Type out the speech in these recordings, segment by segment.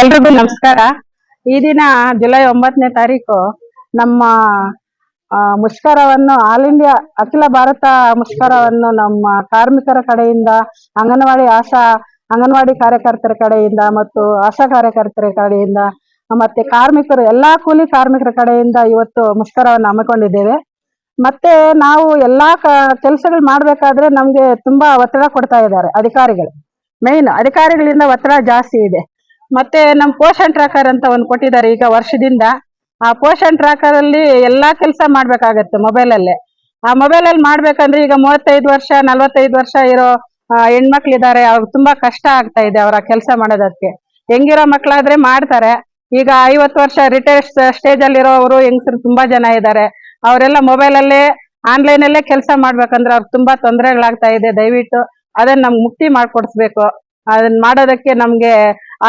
ಎಲ್ರಿಗೂ ನಮಸ್ಕಾರ. ಈ ದಿನ ಜುಲೈ ಒಂಬತ್ತನೇ ತಾರೀಕು ನಮ್ಮ ಮುಷ್ಕರವನ್ನು ಆಲ್ ಇಂಡಿಯಾ ಅಖಿಲ ಭಾರತ ಮುಷ್ಕರವನ್ನು ನಮ್ಮ ಕಾರ್ಮಿಕರ ಕಡೆಯಿಂದ, ಅಂಗನವಾಡಿ ಆಶಾ, ಅಂಗನವಾಡಿ ಕಾರ್ಯಕರ್ತರ ಕಡೆಯಿಂದ ಮತ್ತು ಆಶಾ ಕಾರ್ಯಕರ್ತರ ಕಡೆಯಿಂದ, ಮತ್ತೆ ಕಾರ್ಮಿಕರು, ಎಲ್ಲಾ ಕೂಲಿ ಕಾರ್ಮಿಕರ ಕಡೆಯಿಂದ ಇವತ್ತು ಮುಷ್ಕರವನ್ನು ಹಮ್ಮಿಕೊಂಡಿದ್ದೇವೆ. ಮತ್ತೆ ನಾವು ಎಲ್ಲಾ ಕೆಲಸಗಳು ಮಾಡ್ಬೇಕಾದ್ರೆ ನಮ್ಗೆ ತುಂಬಾ ಒತ್ತಡ ಕೊಡ್ತಾ ಇದ್ದಾರೆ ಅಧಿಕಾರಿಗಳು. ಮೇನ್ ಅಧಿಕಾರಿಗಳಿಂದ ಒತ್ತಡ ಜಾಸ್ತಿ ಇದೆ. ಮತ್ತೆ ನಮ್ ಪೋಷಣ್ ಟ್ರ್ಯಾಕರ್ ಅಂತ ಒಂದು ಕೊಟ್ಟಿದ್ದಾರೆ ಈಗ ವರ್ಷದಿಂದ. ಆ ಪೋಷಣ್ ಟ್ರ್ಯಾಕರ್ ಅಲ್ಲಿ ಎಲ್ಲಾ ಕೆಲಸ ಮಾಡ್ಬೇಕಾಗತ್ತೆ ಮೊಬೈಲ್ ಅಲ್ಲೇ ಆ ಮೊಬೈಲ್ ಅಲ್ಲಿ ಮಾಡ್ಬೇಕಂದ್ರೆ ಈಗ ಮೂವತ್ತೈದು ವರ್ಷ, ನಲವತ್ತೈದು ವರ್ಷ ಇರೋ ಹೆಣ್ಮಕ್ಳು ಹೆಣ್ಮಕ್ಳಿದ್ದಾರೆ. ಅವ್ರಿಗೆ ತುಂಬಾ ಕಷ್ಟ ಆಗ್ತಾ ಇದೆ ಅವರ ಕೆಲಸ ಮಾಡೋದಕ್ಕೆ. ಹೆಂಗಿರೋ ಮಕ್ಕಳಾದ್ರೆ ಮಾಡ್ತಾರೆ. ಈಗ ಐವತ್ತು ವರ್ಷ ರಿಟೈರ್ ಸ್ಟೇಜ್ ಅಲ್ಲಿ ಇರೋರು ಹೆಂಗಸರು ತುಂಬಾ ಜನ ಇದ್ದಾರೆ. ಅವರೆಲ್ಲ ಮೊಬೈಲ್ ಅಲ್ಲೇ ಆನ್ಲೈನ್ ಅಲ್ಲೇ ಕೆಲಸ ಮಾಡ್ಬೇಕಂದ್ರೆ ಅವ್ರಿಗೆ ತುಂಬಾ ತೊಂದರೆಗಳಾಗ್ತಾ ಇದೆ. ದಯವಿಟ್ಟು ಅದನ್ನ ನಮ್ಗೆ ಮುಕ್ತಿ ಮಾಡ್ಕೊಡ್ಸ್ಬೇಕು. ಅದನ್ನ ಮಾಡೋದಕ್ಕೆ ನಮ್ಗೆ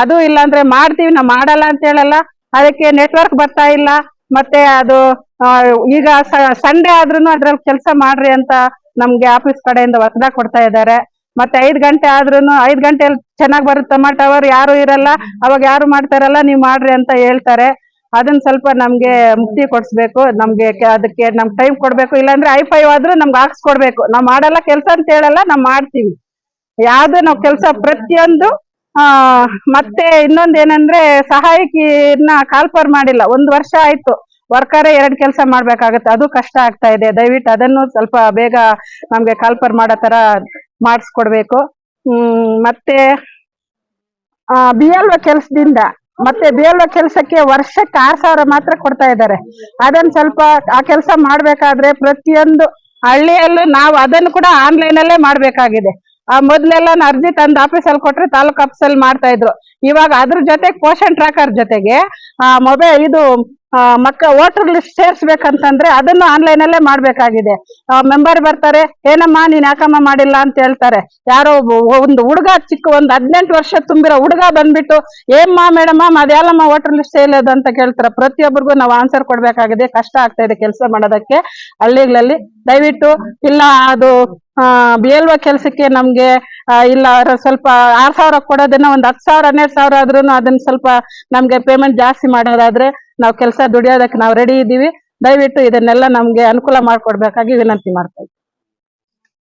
ಅದು ಇಲ್ಲ ಅಂದ್ರೆ ಮಾಡ್ತೀವಿ, ನಾವು ಮಾಡಲ್ಲ ಅಂತ ಹೇಳಲ್ಲ. ಅದಕ್ಕೆ ನೆಟ್ವರ್ಕ್ ಬರ್ತಾ ಇಲ್ಲ. ಮತ್ತೆ ಅದು ಈಗ ಸಂಡೇ ಆದ್ರೂ ಅದ್ರಲ್ಲಿ ಕೆಲಸ ಮಾಡ್ರಿ ಅಂತ ನಮ್ಗೆ ಆಫೀಸ್ ಕಡೆಯಿಂದ ಒತ್ತಡ ಕೊಡ್ತಾ ಇದ್ದಾರೆ. ಮತ್ತೆ ಐದ್ ಗಂಟೆ ಆದ್ರೂನು, ಐದ್ ಗಂಟೆಯಲ್ಲಿ ಚೆನ್ನಾಗ್ ಬರುತ್ತಮ್ಮ ಟವರ್ ಯಾರು ಇರಲ್ಲ. ಅವಾಗ ಯಾರು ಮಾಡ್ತಾರಲ್ಲ, ನೀವ್ ಮಾಡ್ರಿ ಅಂತ ಹೇಳ್ತಾರೆ. ಅದನ್ನ ಸ್ವಲ್ಪ ನಮ್ಗೆ ಮುಕ್ತಿ ಕೊಡ್ಸ್ಬೇಕು, ನಮ್ಗೆ ಅದಕ್ಕೆ ನಮ್ ಟೈಮ್ ಕೊಡ್ಬೇಕು. ಇಲ್ಲಾಂದ್ರೆ ಐ ಫೈವ್ ಆದ್ರೂ ನಮ್ಗೆ ಹಾಕ್ಸ್ಕೊಡ್ಬೇಕು. ನಾವ್ ಮಾಡಲ್ಲ ಕೆಲಸ ಅಂತ ಹೇಳಲ್ಲ, ನಾವ್ ಮಾಡ್ತೀವಿ. ಯಾವ್ದು ನಾವ್ ಕೆಲಸ ಪ್ರತಿಯೊಂದು, ಆ, ಮತ್ತೆ ಇನ್ನೊಂದ್ ಏನಂದ್ರೆ ಸಹಾಯಕಿನ ಕಾಲ್ಪರ್ ಮಾಡಿಲ್ಲ. ಒಂದ್ ವರ್ಷ ಆಯ್ತು. ವರ್ಕರೇ ಎರಡ್ ಕೆಲಸ ಮಾಡ್ಬೇಕಾಗತ್ತೆ. ಅದು ಕಷ್ಟ ಆಗ್ತಾ ಇದೆ. ದಯವಿಟ್ಟು ಅದನ್ನು ಸ್ವಲ್ಪ ಬೇಗ ನಮ್ಗೆ ಕಾಲ್ಪರ್ ಮಾಡೋ ತರ ಮಾಡಿಸ್ಕೊಡ್ಬೇಕು. ಹ್ಮ್, ಮತ್ತೆ ಬಿ ಎಲ್ ಕೆಲ್ಸದಿಂದ ಮತ್ತೆ ಬೇರೆ ಕೆಲಸಕ್ಕೆ ವರ್ಷಕ್ಕೆ ಆರ್ ಸಾವಿರ ಮಾತ್ರ ಕೊಡ್ತಾ ಇದ್ದಾರೆ. ಅದನ್ನ ಸ್ವಲ್ಪ ಆ ಕೆಲಸ ಮಾಡ್ಬೇಕಾದ್ರೆ ಪ್ರತಿಯೊಂದು ಹಳ್ಳಿಯಲ್ಲೂ ನಾವು ಅದನ್ನು ಕೂಡ ಆನ್ಲೈನ್ ಅಲ್ಲೇ ಮಾಡ್ಬೇಕಾಗಿದೆ. ಆ ಮೊದ್ಲೆಲ್ಲ ಅರ್ಜಿ ತಂದು ಆಫೀಸಲ್ಲಿ ಕೊಟ್ರೆ ತಾಲೂಕ್ ಆಫೀಸಲ್ಲಿ ಮಾಡ್ತಾ ಇದ್ರು. ಇವಾಗ ಅದ್ರ ಜೊತೆ ಪೋಷಣ್ ಟ್ರ್ಯಾಕರ್ ಜೊತೆಗೆ ಮೊಬೈಲ್ ಇದು ಮಕ್ಕ ವೋಟರ್ ಲಿಸ್ಟ್ ಸೇರ್ಸ್ಬೇಕಂತಂದ್ರೆ ಅದನ್ನು ಆನ್ಲೈನ್ ಅಲ್ಲೇ ಮಾಡ್ಬೇಕಾಗಿದೆ ಮೆಂಬರ್ ಬರ್ತಾರೆ, ಏನಮ್ಮ ನೀನ್ ಯಾಕಮ್ಮ ಮಾಡಿಲ್ಲ ಅಂತ ಹೇಳ್ತಾರೆ. ಯಾರೋ ಒಂದು ಹುಡುಗ, ಚಿಕ್ಕ ಒಂದು ಹದಿನೆಂಟು ವರ್ಷ ತುಂಬಿರೋ ಹುಡುಗ ಬಂದ್ಬಿಟ್ಟು, ಏಮ್ಮ ಮೇಡಮ್ ಅದೆಲ್ಲಮ್ಮ ವೋಟರ್ ಲಿಸ್ಟ್ ಇಲ್ಲದು ಅಂತ ಕೇಳ್ತಾರೆ. ಪ್ರತಿಯೊಬ್ಬರಿಗೂ ನಾವು ಆನ್ಸರ್ ಕೊಡ್ಬೇಕಾಗಿದೆ. ಕಷ್ಟ ಆಗ್ತಾ ಇದೆ ಕೆಲಸ ಮಾಡೋದಕ್ಕೆ. ಹಳ್ಳಿಗಳಲ್ಲಿ ದಯವಿಟ್ಟು ಇಲ್ಲ ಅದು ಬೇಲ್ವ ಕೆಲಸಕ್ಕೆ ನಮ್ಗೆ ಇಲ್ಲ ಸ್ವಲ್ಪ ಆರ್ ಸಾವಿರ ಕೊಡೋದನ್ನ ಒಂದ್ ಹತ್ತು ಸಾವಿರ, ಹನ್ನೆರಡು ಸಾವಿರ ಆದ್ರೂ ಅದನ್ನ ಸ್ವಲ್ಪ ನಮ್ಗೆ ಪೇಮೆಂಟ್ ಜಾಸ್ತಿ ಮಾಡೋದಾದ್ರೆ ನಾವು ಕೆಲಸ ದುಡಿಯೋದಕ್ಕೆ ನಾವು ರೆಡಿ ಇದ್ದೀವಿ ದಯವಿಟ್ಟು ಇದನ್ನೆಲ್ಲ ನಮ್ಗೆ ಅನುಕೂಲ ಮಾಡ್ಕೊಡ್ಬೇಕಾಗಿ ವಿನಂತಿ ಮಾಡ್ತಾ